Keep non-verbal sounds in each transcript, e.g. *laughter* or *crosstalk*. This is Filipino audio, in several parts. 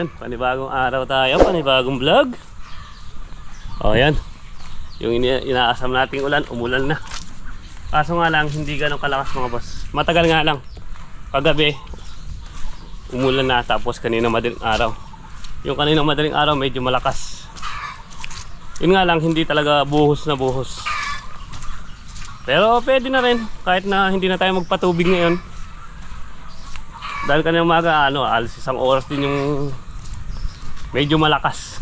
Yun, panibagong araw tayo, panibagong vlog. O yan, yung ina inaasam nating ulan, umulan na. Kaso nga lang, hindi ganun kalakas mga boss. Matagal nga lang. Kagabi, umulan na tapos kanina madaling araw. Yung kanina madaling araw medyo malakas. Yun nga lang, hindi talaga buhos na buhos. Pero pwede na rin kahit na hindi na tayo magpatubig ngayon. Dahil kanina umaga ano, alas isang oras din yung medyo malakas.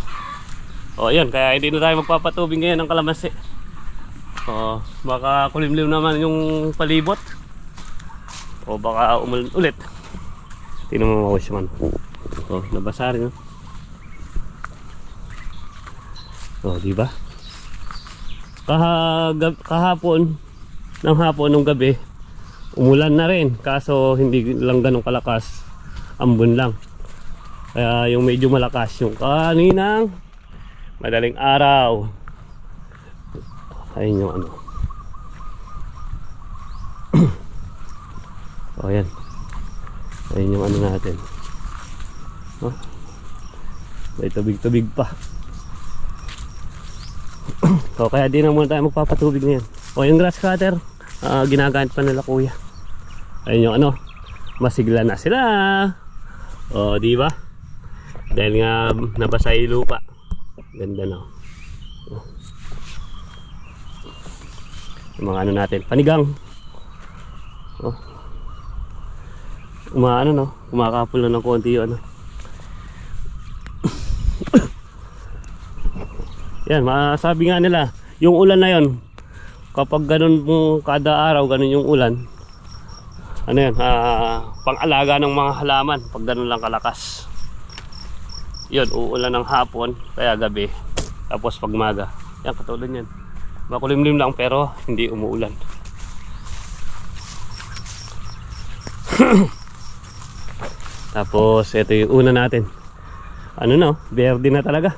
O yun, kaya hindi na tayo magpapatubig ngayon ng kalamansi. O baka kulimlim naman yung palibot. O baka umulan ulit. Tingnan mo mga man. O, nabasa rin. O, di ba? Kahagab, kahapon, ng hapon ng gabi, umulan na rin. Kaso hindi lang ganun kalakas. Ambon lang. Kaya yung medyo malakas yung kaninang madaling araw. Ayun yung ano. *clears throat* o yan. Ayun yung ano natin. Oh. May tubig-tubig pa. *clears throat* o kaya di na muna tayo magpapatubig ngayon. O yung grass cutter, ah, ginagamit pa nila kuya. Ayun yung ano, masigla na sila. O, di ba? Dahil nga nabasa yung lupa. Ganda na. O. Yung mga ano natin, panigang. O. Umaano no, kumakapul na ng konti yung ano. *coughs* Yan, masabi nga nila, yung ulan na yon kapag ganun mo kada araw, ganun yung ulan, ano yan, ah, pang-alaga ng mga halaman pag ganun lang kalakas. Yun, uulan ng hapon, kaya gabi, tapos pag maga. Yan, katulad yan. Makulimlim lang pero hindi umuulan. *clears throat* tapos, ito yung una natin. Ano na, oh, verde na talaga.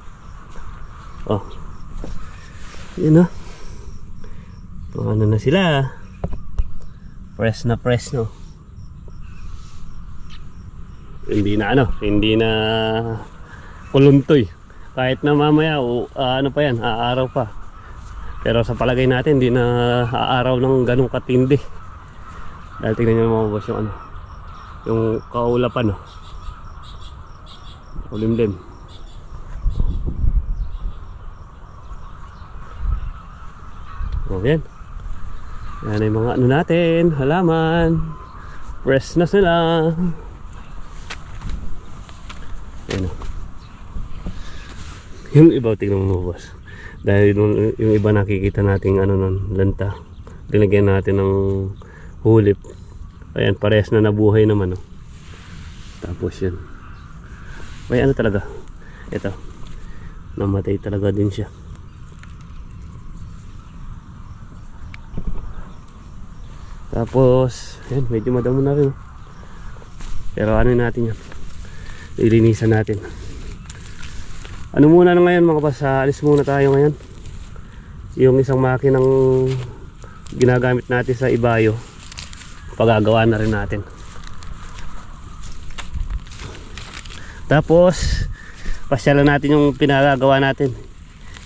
Oh. Yun oh. Oh, ano na sila? Press na press no. Hindi na ano, hindi na kuluntoy. Kahit na mamaya ah, ano pa yan, aaraw pa. Pero sa palagay natin, hindi na aaraw ng ganong katindi. Dahil tingnan nyo mga boss yung ano, yung kaulapan no. Kulimlim. O yan. Yan ay mga ano natin, halaman. Press na sila. Yan o. Yung iba, tingnan mo boss. Dahil yung, iba nakikita nating ano nun, lanta. Dinagyan natin ng hulip. Ayan, parehas na nabuhay naman. Oh. Tapos yan. May ano talaga. Ito. Namatay talaga din siya. Tapos, yan, medyo madamo na rin. oh. Pero ano natin yan. Ilinisan natin. Ano muna na ngayon mga basa, alis muna tayo ngayon. Yung isang makinang ginagamit natin sa ibayo, pagagawa na rin natin. Tapos, pasyalan natin yung pinagagawa natin.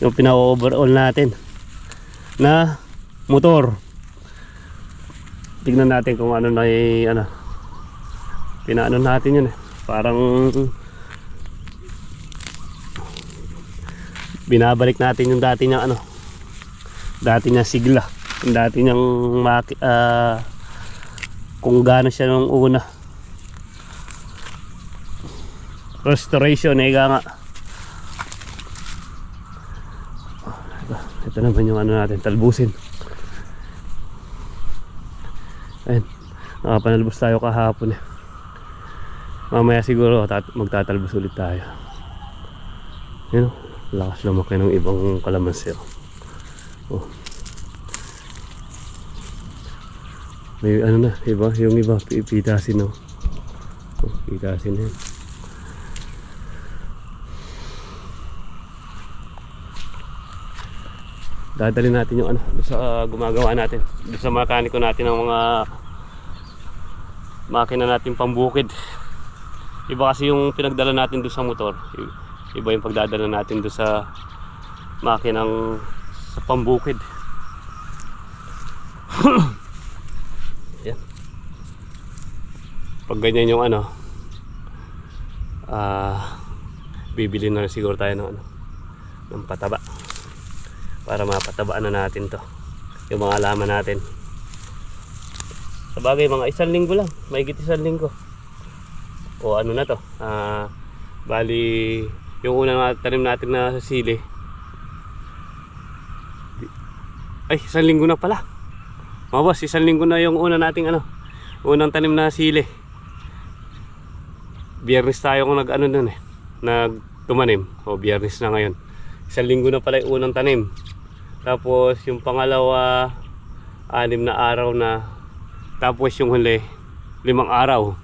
Yung pina-overall natin na motor tignan natin kung ano na ano pinaano natin yun eh parang binabalik natin yung dati niyang ano dati niyang sigla yung dati niyang ah, kung gaano siya nung una restoration eh nga ito, naman yung ano natin talbusin Ayun. Nakapanalbos tayo kahapon eh. Mamaya siguro tat magtatalbos ulit tayo. Yun. oh. Lakas lumaki ng ibang kalamansi. Oh. oh. May ano na, iba, yung iba, pipitasin no. Oh, pitasin na. Dadali natin yung ano, sa ah, gumagawa natin. Sa mekaniko natin ng mga makina natin pambukid. Iba kasi yung pinagdala natin doon sa motor. Iba yung pagdadala natin doon sa makinang sa pambukid. *coughs* Yan. Pag ganyan yung ano, ah, bibili na siguro tayo ng ano, ng pataba. Para mapatabaan na natin to. Yung mga alaman natin. Sa bagay, mga isang linggo lang. Mahigit isang linggo. O ano na to. Ah, bali, yung unang na- tanim natin na sili. Ay, isang linggo na pala. Mga isang linggo na yung una nating ano. Unang tanim na sili. Biyernes tayo kung nag ano nun eh. Nag tumanim. O biyernes na ngayon. Isang linggo na pala yung unang tanim. Tapos yung pangalawa, anim na araw na. Tapos yung huli, limang araw.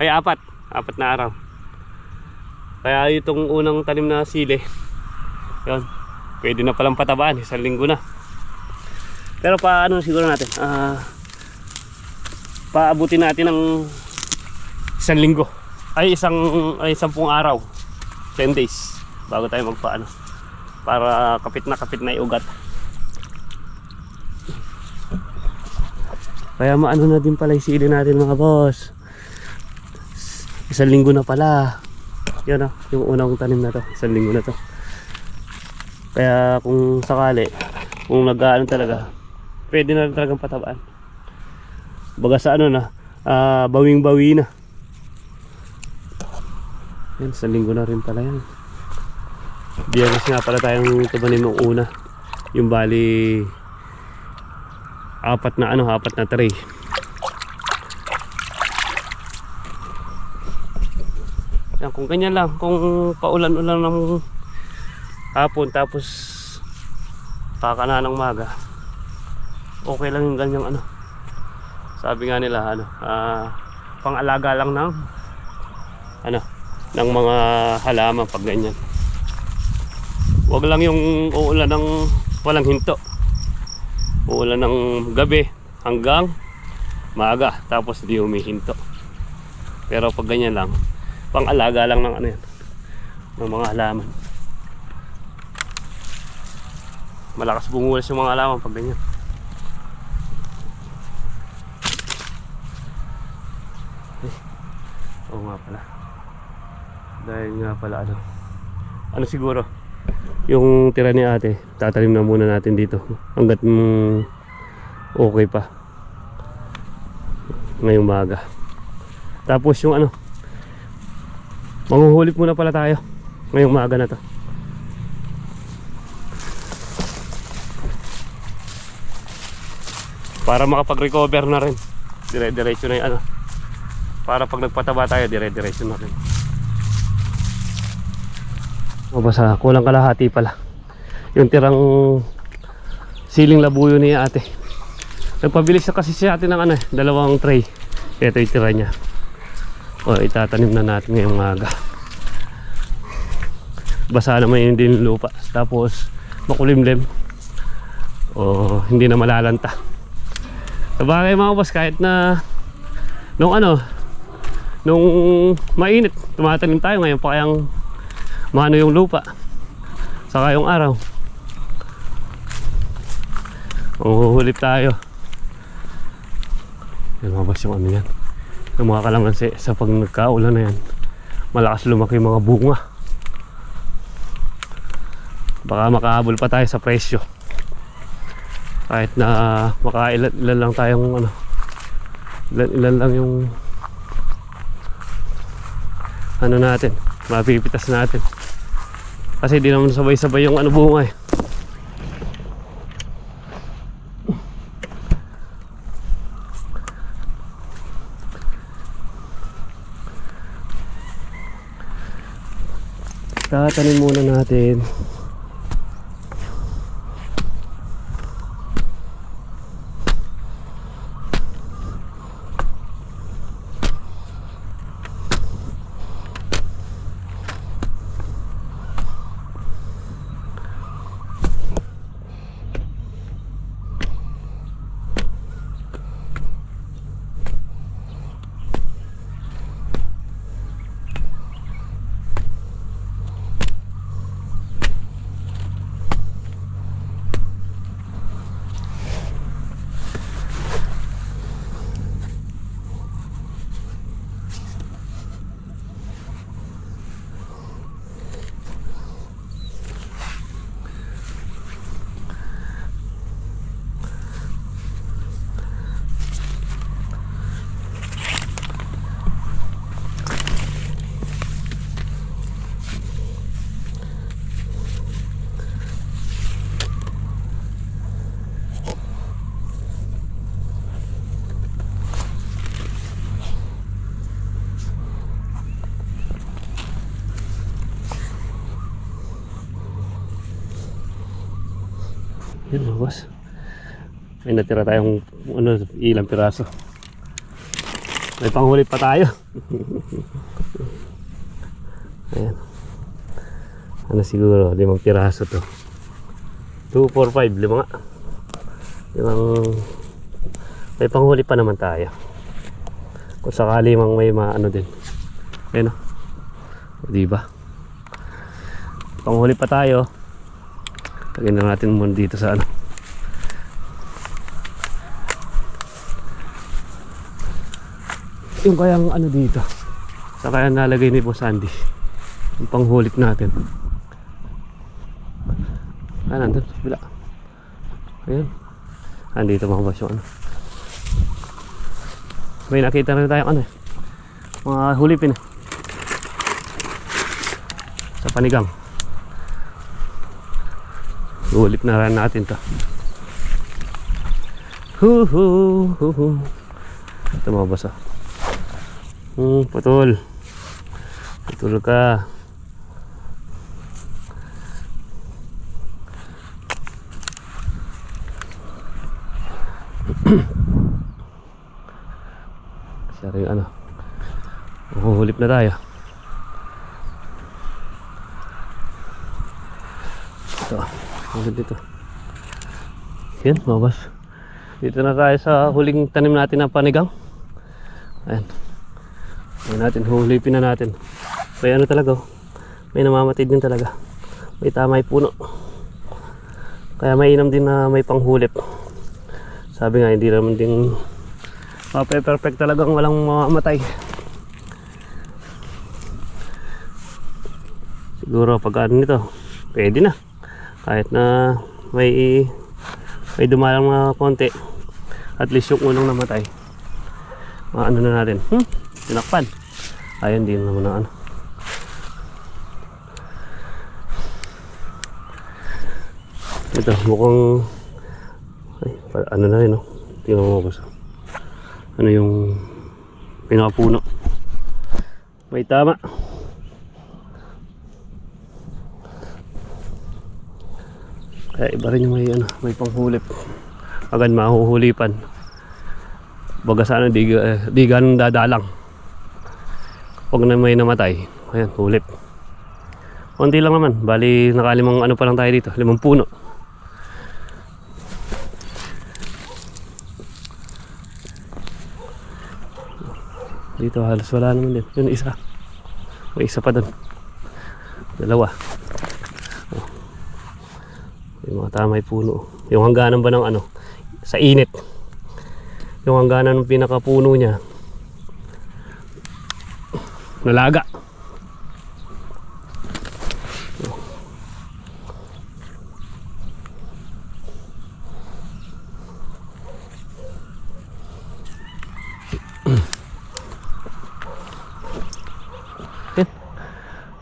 Ay apat. Apat na araw. Kaya itong unang tanim na sili, yun, pwede na palang patabaan, isang linggo na. Pero paano siguro natin, ah, paabutin natin ng isang linggo. Ay isang, ay sampung araw. 10 days. Bago tayo magpaano. Para kapit na kapit na iugat. Kaya maano na din pala yung sili natin mga boss. Isang linggo na pala. Yan ah, yung unang tanim na to. Isang linggo na to. Kaya kung sakali, kung nag-ano talaga, pwede na rin talagang patabaan. Baga sa ano na, ah, bawing-bawi na. Yan, isang linggo na rin pala yan. Biyernes nga pala tayong tumanim ng una. Yung bali, apat na ano, apat na tray. Kung ganyan lang, kung paulan-ulan ng hapon tapos pakana ng maga, okay lang yung ganyang ano. Sabi nga nila, ano, ah, pang-alaga lang ng ano, ng mga halaman pag ganyan. Huwag lang yung uulan ng walang hinto. Uulan ng gabi hanggang maaga tapos di humihinto. Pero pag ganyan lang, pang-alaga lang ng ano yan, ng mga halaman. Malakas bumulas yung mga halaman pag ganyan. Eh, oo nga pala. Dahil nga pala ano, ano siguro, yung tira ni ate, tatalim na muna natin dito hanggat mm, okay pa ngayong maga. Tapos yung ano, Manguhulip muna pala tayo ngayong maaga na to. Para makapag-recover na rin. Dire-diretso na yung ano. Para pag nagpataba tayo, dire-diretso na rin. O basta kulang kalahati pala. Yung tirang siling labuyo ni ate. Nagpabilis na kasi siya ate ng ano eh, dalawang tray. Ito yung tira niya. O itatanim na natin ngayong maga. Basa naman yun din lupa. Tapos makulimlim. O hindi na malalanta. Sabagay mga boss kahit na nung ano nung mainit tumatanim tayo ngayon pa kayang maano yung lupa saka yung araw Uhuhulip tayo yan mga boss yung ano yan yung mga kalamansi sa pag nagkaulan na yan malakas lumaki yung mga bunga. Baka makahabol pa tayo sa presyo. Kahit na makailan ilan lang tayong ano ilan, ilan lang yung ano natin mapipitas natin. Kasi di naman sabay-sabay yung ano bunga eh tatanim muna natin Yun mga boss. May natira tayong ano, ilang piraso. May panghuli pa tayo. *laughs* Ayan. Ano siguro, limang piraso to. 2, 4, 5, lima nga. Limang... May panghuli pa naman tayo. Kung sakali mang may maano din. Ayan o. Diba? Panghuli pa tayo. Lagyan na natin muna dito sa ano. Yung kayang ano dito. Sa kaya nalagay ni Boss Andy. Yung panghulit natin. Ah, nandun. Bila. Ayan. Andito mga boss ano. May nakita na tayong ano eh. Mga hulipin eh. Sa panigang. Hulip na rin natin to. Hu hu hu hu. Ito mga boss ah. Hmm, putol. Putol ka. *clears throat* Siya ano. Mahuhulip na tayo. Ito. Ang ganda dito. Yan, boss. Dito na tayo sa huling tanim natin na panigang. Ayan. Ayan natin, hulipin na natin. May ano talaga oh. May namamatid din talaga. May tamay puno. Kaya mainam din na may panghulip. Sabi nga, hindi naman din perfect talagang walang mamamatay. Siguro pag nito, pwede na. Kahit na may may dumalang mga konti. At least yung unang namatay. Maano na natin. Hmm, tinakpan. Ayun din naman na ano. Ito, mukhang ay, ano na rin, no? Tingnan mo sa ano yung pinakapuno. May tama. Kaya iba rin yung may, ano, may panghulip. Agad mahuhulipan. Baga sana di, eh, di ganun dadalang. Pag na may namatay, ayan, hulip. Konti lang naman, bali nakalimang ano pa lang tayo dito, limang puno. Dito halos wala naman din. Yun isa. May isa pa doon. Dalawa. Yung mga tamay puno. Yung hangganan ba ng ano? Sa init. Yung hangganan ng pinakapuno niya. Nalaga.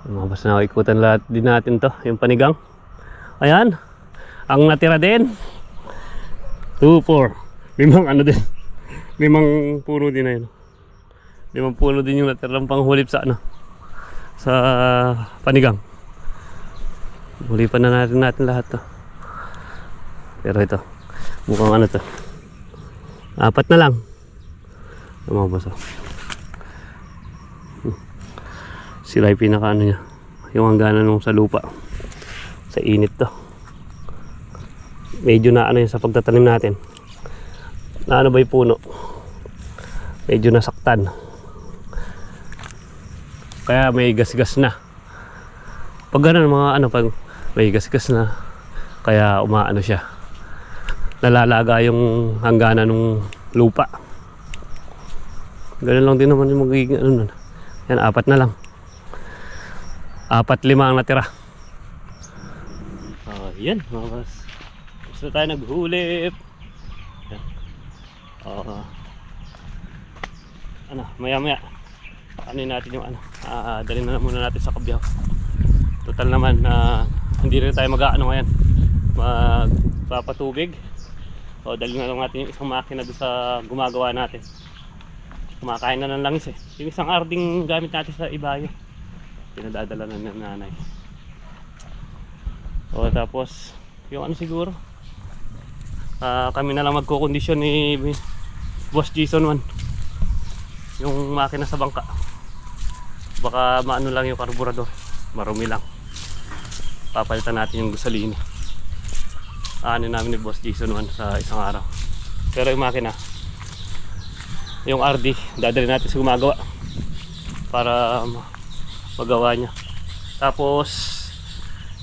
Mga basta nakikutan lahat din natin to, yung panigang. Ayan, ang natira din. 2, 4. Limang ano din. Limang puno din na yun. Limang puno din yung natirang panghulip sa ano. Sa panigang. Hulipan na natin natin lahat to. Pero ito, mukhang ano to. Apat na lang. Boss, oh. sila yung pinaka ano niya yung hangganan nung sa lupa sa init to medyo na ano yun sa pagtatanim natin. Na ano ba yung puno? Medyo nasaktan. Kaya may gasgas na. Pag ganun mga ano pag may gasgas na kaya umaano siya. Nalalaga yung hangganan ng lupa. Ganun lang din naman yung magiging ano nun. Yan apat na lang. Apat lima ang natira. Oh, yan mga gusto tayo naghulip yan. oh, ano maya maya. Ano natin yung ano. Ah, dalhin na muna natin sa kabyaw. Total naman na hindi rin tayo mag-ano ngayon. Magpapatubig. O dalhin na lang natin yung isang makina doon sa gumagawa natin. Kumakain na ng langis eh. Yung isang arding gamit natin sa ibayo. Pinadadala na ng nanay. O tapos yung ano siguro Ah, kami na lang magkukondisyon ni Boss Jason 1. Yung makina sa bangka. Baka maano lang yung karburador. Marumi lang. Papalitan natin yung gasolina. Ano namin ni Boss Jason 1 sa isang araw. Pero yung makina, yung RD, dadali natin sa gumagawa para ma- magawa niya. Tapos,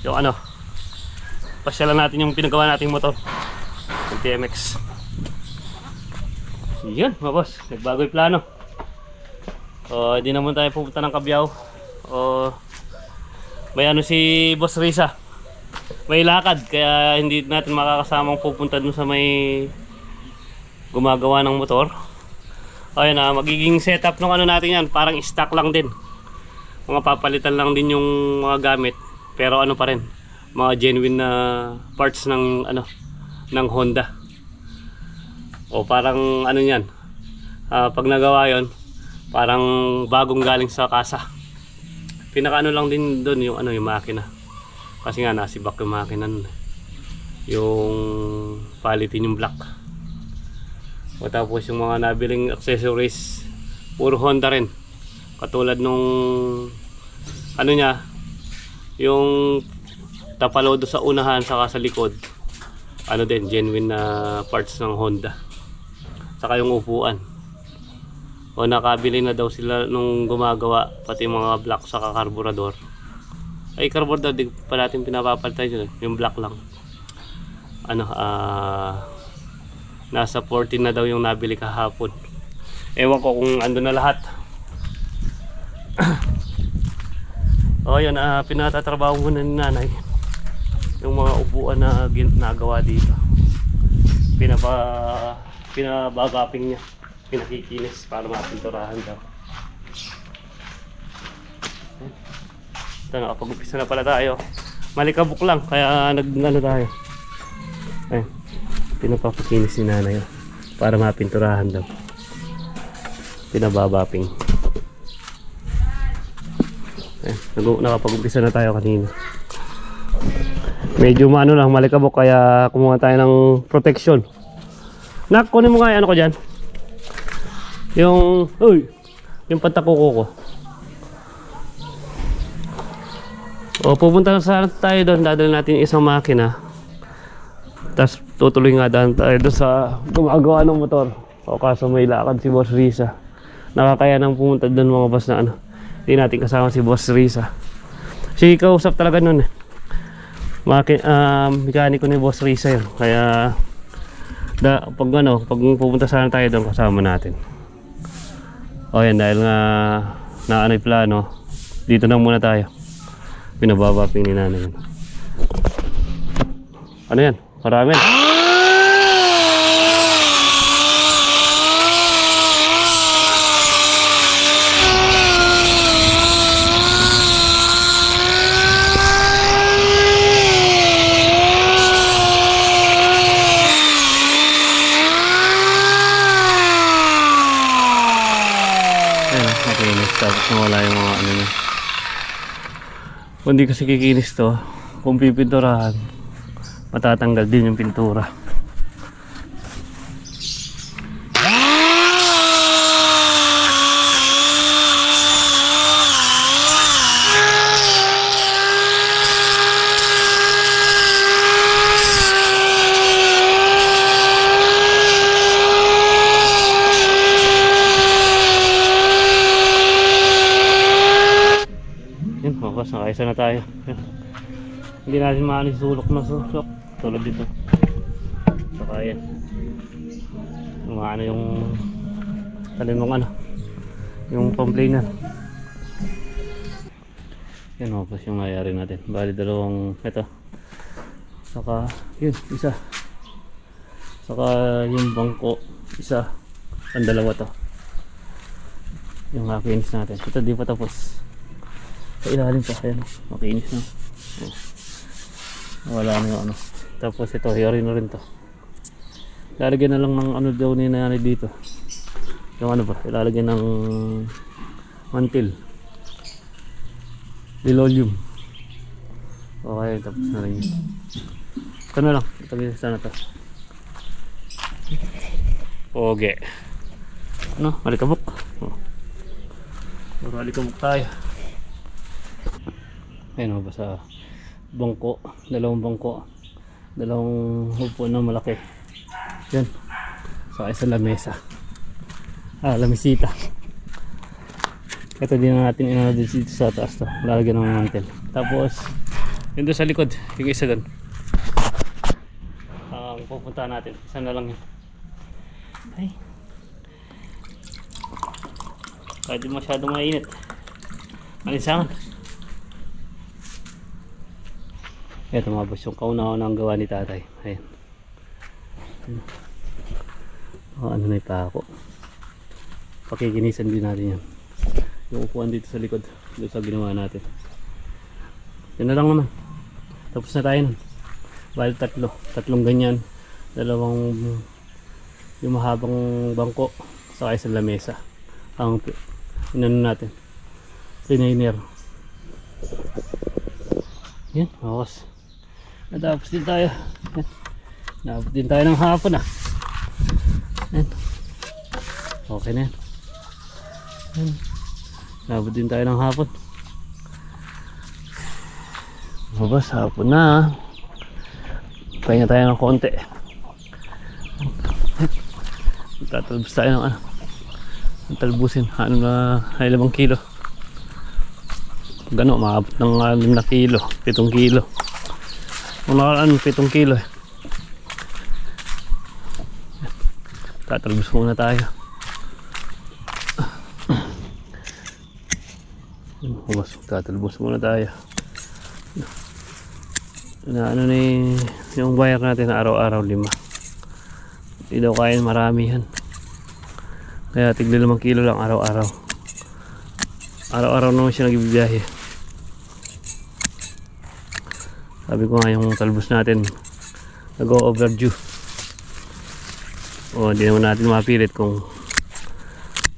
yung ano, pasyalan natin yung pinagawa nating motor. Yung TMX. Yan, mga boss. Nagbago yung plano. O, hindi naman tayo pupunta ng Kabyaw. O, may ano si Boss Risa. May lakad, kaya hindi natin makakasamang pupunta dun sa may gumagawa ng motor. Ayun na, magiging setup ng ano natin yan. Parang stock lang din. Mga papalitan lang din yung mga gamit. Pero ano pa rin, mga genuine na parts ng ano ng Honda. O parang ano yan. ah, pag nagawa yon parang bagong galing sa kasa. Pinaka ano lang din doon yung ano yung makina. Kasi nga nasibak yung makina nun. Yung palitin yung black. O tapos yung mga nabiling accessories puro Honda rin. Katulad nung ano niya yung tapalodo sa unahan saka sa likod ano din genuine na parts ng Honda. Saka yung upuan. O nakabili na daw sila nung gumagawa pati mga black saka carburetor. Ay carburetor di pa natin pinapapalitan yun. Yung black lang. Ano ah nasa 14 na daw yung nabili kahapon. Ewan ko kung ando na lahat. *coughs* O yan ah pinatatrabaho muna ni nanay yung mga upuan na ginagawa dito. Pinapa pinababaping niya. Pinakikinis para mapinturahan daw. Ito nakapag-upisa na pala tayo. Malikabok lang kaya nag ano tayo. Ay pinapapakinis ni nanay para mapinturahan daw. Pinababaping. Nag- nakapag-umpisa na tayo kanina medyo maano lang malikabok kaya kumuha tayo ng protection. Nak kunin mo yung ano ko dyan. Yung uy yung pantakuko ko. O pupunta na sana tayo doon. Dadali natin isang makina. Tapos tutuloy nga daan tayo doon sa gumagawa ng motor. O kaso may lakad si Boss Risa. Nakakaya nang pumunta doon mga boss na ano. Hindi natin kasama si Boss Risa. Si kausap talaga nun eh Maki, um, mekaniko ni Boss yun. Kaya da, pag ano, pag pupunta sana tayo doon kasama natin. O yan dahil nga na ano yung plano, dito na muna tayo. Pinababaping ni nanay. Ano yan? Marami. Ayan, nakinis. Tapos nawala yung mga ano niya. Kung hindi kasi kikinis to, kung pipinturahan, matatanggal din yung pintura. Yun, nakaisa na tayo. Hindi natin maano sulok na sulok. Tulad dito. Saka yan. Yung ano yung talin mong ano. Yung complainer. Yan makas yung nangyari natin. Bali dalawang ito. Saka yun, isa. Saka yung bangko, isa. Ang dalawa to. Yung hakinis natin. Ito di pa tapos sa ilalim pa ayan makinis na wala na yung ano. Tapos ito yari na rin to. Lalagyan na lang ng ano daw ni nanay dito. Yung ano ba? Ilalagyan ng mantil. Linoleum. Okay tapos na rin. Yun ito na lang. Ito na to. Poge. Ano? Malikabok. Oh. Puro alikabok tayo. Ayun o, basta bangko. Dalawang bangko. Dalawang upo na malaki. Yan. Sa isa lamesa. Ah, lamisita. Ito din natin inano dito sa taas to. Lalagyan ng mantel. Tapos, yun doon sa likod. Yung isa doon. Ang pupunta natin. Isa na lang yun. Ay. Kahit masyadong mainit. Malinsangan. Ito mga boss, yung kauna-una ang gawa ni tatay. Ayan. Oh, ano na pa ako. Pakikinisan din natin yan. Yung upuan dito sa likod. Doon sa ginawa natin. Yun na lang naman. Tapos na tayo nun. Bali tatlo. Tatlong ganyan. Dalawang yung mahabang bangko. Saka isang lamesa. Ang inano natin. Pininer. Yan. Bawas. Natapos din tayo. Yan. Natapos din tayo ng hapon ah. Yan. Okay na yan. Yan. Nabot din tayo ng hapon. Mabas, hapon na. ah. Pahinga tayo ng konti. Tatalbos tayo ng ano. Ang talbusin. Ano na, ay kilo. Gano, maabot ng uh, lim na kilo. Pitong kilo. Nakaraan, pitong kilo eh. Tatalbos muna tayo. Mas tatalbos muna tayo. Na ano ni yung wire natin na araw-araw lima. Hindi daw kaya marami yan. Kaya tigli limang kilo lang araw-araw. Araw-araw naman siya nagbibiyahe. Sabi ko nga yung talbos natin nag-overdue. O hindi naman natin mapilit kung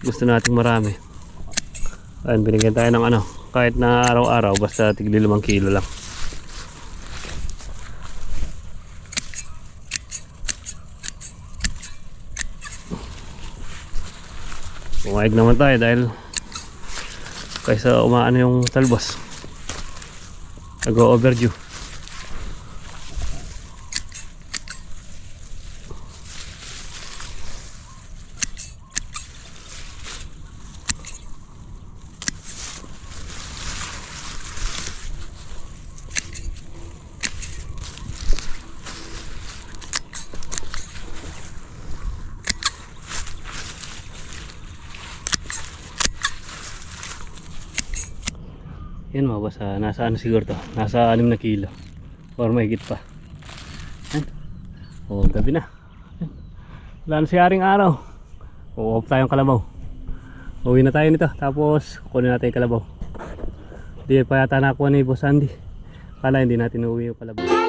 gusto nating marami. Ayun, binigyan tayo ng ano, kahit na araw-araw, basta tigli limang kilo lang. Pumayag naman tayo dahil kaysa umaano yung talbos. Nag-overdue. Yan mga boss, ah, nasa ano siguro to? Nasa 6 na kilo. Or mahigit pa. Yan. O, gabi na. Yan. Wala na si Aring araw. Uuop tayong kalabaw. Uwi na tayo nito. Tapos, kukunin natin yung kalabaw. Hindi pa yata nakuha ni Boss Andy. Kala hindi natin uuwi yung kalabaw.